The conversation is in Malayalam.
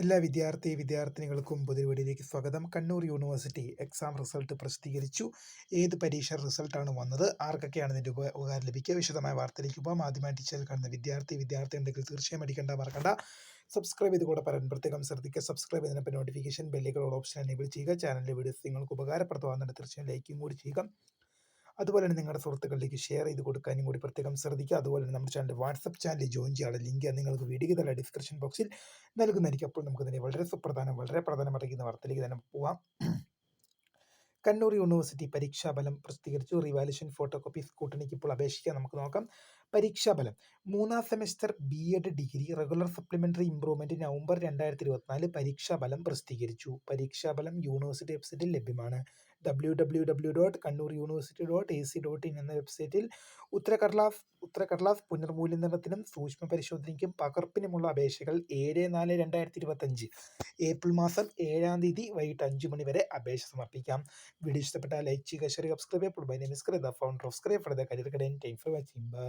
എല്ലാ വിദ്യാർത്ഥി വിദ്യാർത്ഥിനികൾക്കും പുതുവീടിലേക്ക് സ്വാഗതം. കണ്ണൂർ യൂണിവേഴ്സിറ്റി എക്സാം റിസൾട്ട് പ്രസിദ്ധീകരിച്ചു. ഏത് പരീക്ഷ റിസൾട്ടാണ് വന്നത്? ആർക്കൊക്കെയാണ് ഇതിന്റെ ഉപ ഉപകാരം ലഭിക്കുക? വിശദമായ വാർത്തയിലേക്ക് പോകാം ആദ്യമായിട്ട് ചാനൽ കാണുന്ന വിദ്യാർത്ഥി വിദ്യാർത്ഥി ഉണ്ടെങ്കിൽ തീർച്ചയായും അടിക്കേണ്ട മറക്കണ്ട. സബ്സ്ക്രൈബ് ചെയ്ത് കൂടെ പറയാൻ പ്രത്യേകം ശ്രദ്ധിക്കുക. സബ്സ്ക്രൈബ് ചെയ്തതിനൊപ്പം നോട്ടിഫിക്കേഷൻ ബെല്ലുകളുടെ ഓപ്ഷൻ എനേബിൾ ചെയ്യുക. ചാനലിലെ വീഡിയോസ് നിങ്ങൾക്ക് ഉപകാരപ്രദമാകുന്നുണ്ട്. തീർച്ചയായും ലൈക്കും കൂടി ചെയ്യുക. അതുപോലെ തന്നെ നിങ്ങളുടെ സുഹൃത്തുക്കളിലേക്ക് ഷെയർ ചെയ്ത് കൊടുക്കാനും കൂടി പ്രത്യേകം ശ്രദ്ധിക്കുക. അതുപോലെ തന്നെ നമ്മുടെ ചാനൽ വാട്സപ്പ് ചാനൽ ജോയിൻ ചെയ്യാനുള്ള ലിങ്ക് നിങ്ങൾക്ക് വീഡിയോ തല ഡിസ്ക്രിപ്ഷൻ ബോക്സിൽ നൽകുന്നതായിരിക്കും. അപ്പോൾ നമുക്ക് തന്നെ വളരെ സുപ്രധാനം വളരെ പ്രധാനമായിരിക്കുന്ന വാർത്തയിലേക്ക് തന്നെ പോവാം. കണ്ണൂർ യൂണിവേഴ്സിറ്റി പരീക്ഷാഫലം പ്രസിദ്ധീകരിച്ചു. റിവാലുഷൻ ഫോട്ടോ കോപ്പി സ്കൂട്ടണിക്ക് ഇപ്പോൾ അപേക്ഷിക്കാം. നമുക്ക് നോക്കാം. പരീക്ഷാഫലം മൂന്നാം semester B Ed degree regular supplementary improvement November രണ്ടായിരത്തി ഇരുപത്തിനാല് പരീക്ഷാഫലം പ്രസിദ്ധീകരിച്ചു. പരീക്ഷാഫലം യൂണിവേഴ്സിറ്റി വെബ്സൈറ്റിൽ ലഭ്യമാണ്. W W W dot Kannur university dot A C dot in എന്ന വെബ്സൈറ്റിൽ ഉത്തരകർലാഫ് ഉത്തരകർലാഫ് പുനർമൂല്യനിർണത്തിനും സൂക്ഷ്മ പരിശോധനയ്ക്കും പകർപ്പിനുമുള്ള അപേക്ഷകൾ ഏഴ് നാല് രണ്ടായിരത്തി ഇരുപത്തഞ്ച് ഏപ്രിൽ മാസം ഏഴാം തീയതി വൈകിട്ട് അഞ്ച് മണി വരെ അപേക്ഷ സമർപ്പിക്കാം. വീഡിയോ ഇഷ്ടപ്പെട്ട ലൈക്ക് ചെയ്യുക ഷെയർ സബ്സ്ക്രൈബ് ചെയ്യുക. Bye name is founder of scribe for the career guidance time for watching bye